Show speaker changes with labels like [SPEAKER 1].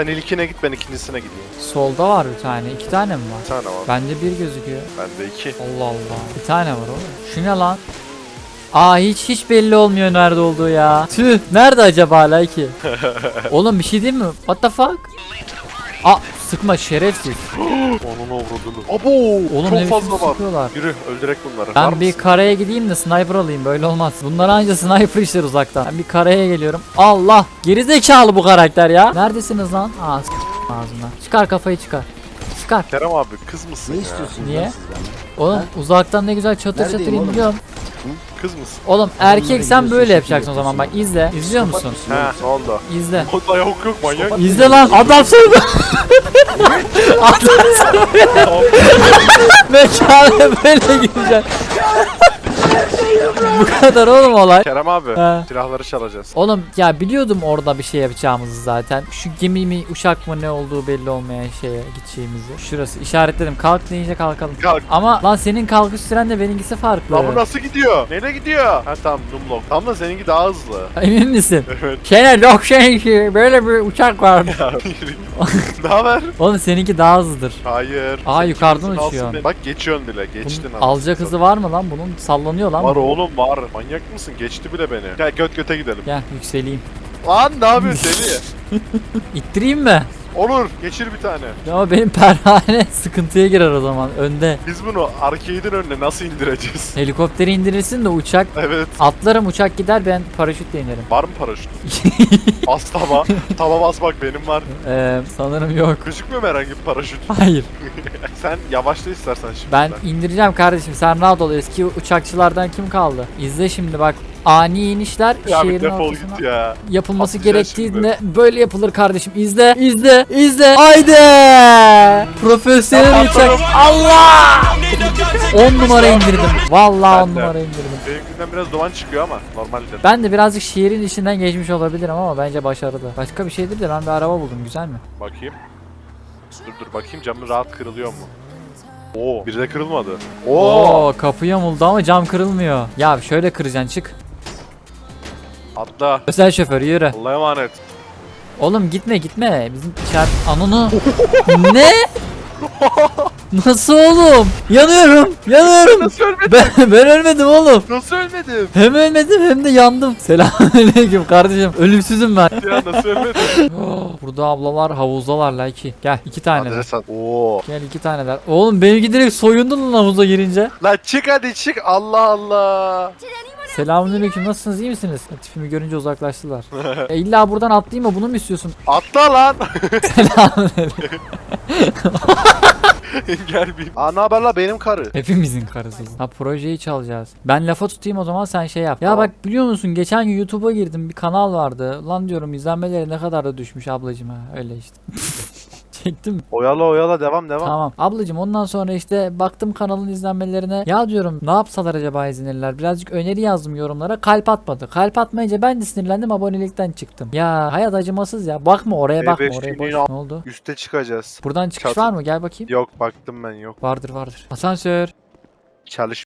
[SPEAKER 1] Sen ilkine git ben ikincisine gideyim.
[SPEAKER 2] Solda var bir tane. iki tane mi var?
[SPEAKER 1] Bir tane var.
[SPEAKER 2] Bende bir gözüküyor.
[SPEAKER 1] Bende iki.
[SPEAKER 2] Allah Allah. Bir tane var oğlum. Şu ne lan? Aa hiç hiç belli olmuyor nerede olduğu ya. Tüh. Nerede acaba hala ki? oğlum bir şey değil mi? What the fuck? Aa sıkma şerefsiz.
[SPEAKER 1] Onun vurduğunu. Abo!
[SPEAKER 2] Oğlum ne
[SPEAKER 1] çok
[SPEAKER 2] biçim
[SPEAKER 1] fazla var.
[SPEAKER 2] sıkıyorlar.
[SPEAKER 1] Yürü öldürek bunları. Var
[SPEAKER 2] Ben bir
[SPEAKER 1] mısın?
[SPEAKER 2] karaya gideyim de sniper alayım böyle olmaz. Bunlar anca sniper işler uzaktan. Ben bir karaya geliyorum. Allah! Gerizekalı bu karakter ya. Neredesiniz lan? Aa s- ağzına. Çıkar kafayı çıkar. Çıkar.
[SPEAKER 1] Kerem abi kız mısın
[SPEAKER 3] Ne
[SPEAKER 1] ya?
[SPEAKER 3] istiyorsun
[SPEAKER 2] Niye?
[SPEAKER 3] lan?
[SPEAKER 2] Oğlum uzaktan ne güzel çatır
[SPEAKER 3] Neredeyim
[SPEAKER 2] çatır
[SPEAKER 3] oğlum?
[SPEAKER 2] indiriyorum.
[SPEAKER 1] Kız mısın?
[SPEAKER 2] Oğlum erkek sen
[SPEAKER 3] gidiyorsun,
[SPEAKER 2] böyle yapacaksın o zaman bak izle. İzliyor musun?
[SPEAKER 1] He ne oldu?
[SPEAKER 2] İzle.
[SPEAKER 1] O da yok yok manyak.
[SPEAKER 2] İzle lan adam söyledi. adam söyledi. Mekana böyle gideceksin. Bu kadar oğlum olay.
[SPEAKER 1] Kerem abi
[SPEAKER 2] He.
[SPEAKER 1] silahları çalacağız.
[SPEAKER 2] Oğlum ya biliyordum orada bir şey yapacağımızı zaten. Şu gemi mi uçak mı ne olduğu belli olmayan şeye gideceğimizi. Şurası işaretledim. Kalk deyince kalkalım.
[SPEAKER 1] Kalk.
[SPEAKER 2] Ama lan senin kalkış süren de benimkisi farklı.
[SPEAKER 1] Lan bu nasıl gidiyor? Neyle gidiyor? Ha tamam Numlock. Tam da seninki daha hızlı.
[SPEAKER 2] Emin misin?
[SPEAKER 1] Evet.
[SPEAKER 2] Şener yok şey şey, böyle bir uçak var.
[SPEAKER 1] ne haber?
[SPEAKER 2] Oğlum seninki daha hızlıdır.
[SPEAKER 1] Hayır.
[SPEAKER 2] Aa,
[SPEAKER 1] Sen
[SPEAKER 2] yukarıdan
[SPEAKER 1] kimsin, alsın
[SPEAKER 2] uçuyor.
[SPEAKER 1] beni. Bak geçiyorsun bile.
[SPEAKER 2] Bunun
[SPEAKER 1] Geçtin
[SPEAKER 2] alacak
[SPEAKER 1] anasını
[SPEAKER 2] hızı var mı lan bunun? Sallanıyor lan.
[SPEAKER 1] Var
[SPEAKER 2] bu.
[SPEAKER 1] oğlum var. Manyak mısın? Geçti bile beni. Gel göt göte gidelim.
[SPEAKER 2] Gel yükseleyim.
[SPEAKER 1] Lan ne yapıyorsun deli?
[SPEAKER 2] İttireyim mi?
[SPEAKER 1] Olur. Geçir bir tane.
[SPEAKER 2] Ama benim pervane sıkıntıya girer o zaman önde.
[SPEAKER 1] Biz bunu arcade'in önüne nasıl indireceğiz?
[SPEAKER 2] Helikopteri indirirsin de uçak
[SPEAKER 1] evet.
[SPEAKER 2] atlarım uçak gider ben paraşütle inerim.
[SPEAKER 1] Var mı paraşüt? Bas tava. Tava bas bak benim var.
[SPEAKER 2] Ee, sanırım yok.
[SPEAKER 1] Gözükmüyor mu herhangi bir paraşüt?
[SPEAKER 2] Hayır.
[SPEAKER 1] Sen yavaşla istersen şimdi.
[SPEAKER 2] Ben indireceğim kardeşim sen rahat ol. Eski uçakçılardan kim kaldı? İzle şimdi bak. Ani inişler
[SPEAKER 1] Ya bir
[SPEAKER 2] şehrin
[SPEAKER 1] defol
[SPEAKER 2] ortasına
[SPEAKER 1] git ya.
[SPEAKER 2] yapılması
[SPEAKER 1] Atlayacağız
[SPEAKER 2] gerektiğinde böyle yapılır kardeşim. İzle, izle, izle. Haydi! Profesyonel uçak. Allah! 10 numara indirdim. Vallahi 10
[SPEAKER 1] Ben de.
[SPEAKER 2] numara indirdim.
[SPEAKER 1] Benimkinden biraz duman çıkıyor ama normaldir.
[SPEAKER 2] Ben de birazcık şehrin içinden geçmiş olabilirim ama bence başarılı. Başka bir şey değil de ben bir araba buldum. Güzel mi?
[SPEAKER 1] Bakayım. Dur dur bakayım camı rahat kırılıyor mu? Oo, biri de kırılmadı. Oo!
[SPEAKER 2] Oo, kapı yamuldu ama cam kırılmıyor. Ya şöyle kıracaksın çık.
[SPEAKER 1] Atla.
[SPEAKER 2] Özel şoför yürü.
[SPEAKER 1] Allah'a emanet.
[SPEAKER 2] Oğlum gitme gitme. Bizim içer... Ananı. ne? Nasıl oğlum? Yanıyorum. Yanıyorum.
[SPEAKER 1] Nasıl ölmedim?
[SPEAKER 2] Ben, ben ölmedim oğlum.
[SPEAKER 1] Nasıl ölmedim?
[SPEAKER 2] Hem ölmedim hem de yandım. Selamünaleyküm kardeşim. Ölümsüzüm ben.
[SPEAKER 1] ya nasıl ölmedim?
[SPEAKER 2] Burada ablalar havuzdalar la iki. Gel iki tane.
[SPEAKER 1] Adres at. Oo.
[SPEAKER 2] Gel iki tane der. Oğlum benimki direkt soyundu lan havuza girince.
[SPEAKER 1] La çık hadi çık. Allah Allah.
[SPEAKER 2] Selamünaleyküm nasılsınız iyi misiniz? Tipimi görünce uzaklaştılar. e illa buradan atlayayım mı bunu mu istiyorsun?
[SPEAKER 1] Atla lan.
[SPEAKER 2] Selamünaleyküm.
[SPEAKER 1] Gel bir. Aa ne haber la benim karı.
[SPEAKER 2] Hepimizin karısı. Ha projeyi çalacağız. Ben lafa tutayım o zaman sen şey yap. Ya
[SPEAKER 1] Tamam.
[SPEAKER 2] bak biliyor musun geçen gün YouTube'a girdim bir kanal vardı. Lan diyorum izlenmeleri ne kadar da düşmüş ablacım ha öyle işte. Mi?
[SPEAKER 1] Oyala oyala devam devam.
[SPEAKER 2] Tamam. Ablacım ondan sonra işte baktım kanalın izlenmelerine. Ya diyorum ne yapsalar acaba izlenirler. Birazcık öneri yazdım yorumlara. Kalp atmadı. Kalp atmayınca ben de sinirlendim abonelikten çıktım. Ya hayat acımasız ya. Bakma oraya bakma
[SPEAKER 1] E5
[SPEAKER 2] oraya boş. Ne oldu?
[SPEAKER 1] Üste çıkacağız.
[SPEAKER 2] Buradan çıkış
[SPEAKER 1] Çatı-
[SPEAKER 2] var mı? Gel bakayım.
[SPEAKER 1] Yok baktım ben yok.
[SPEAKER 2] Vardır vardır. Asansör.
[SPEAKER 1] Çalış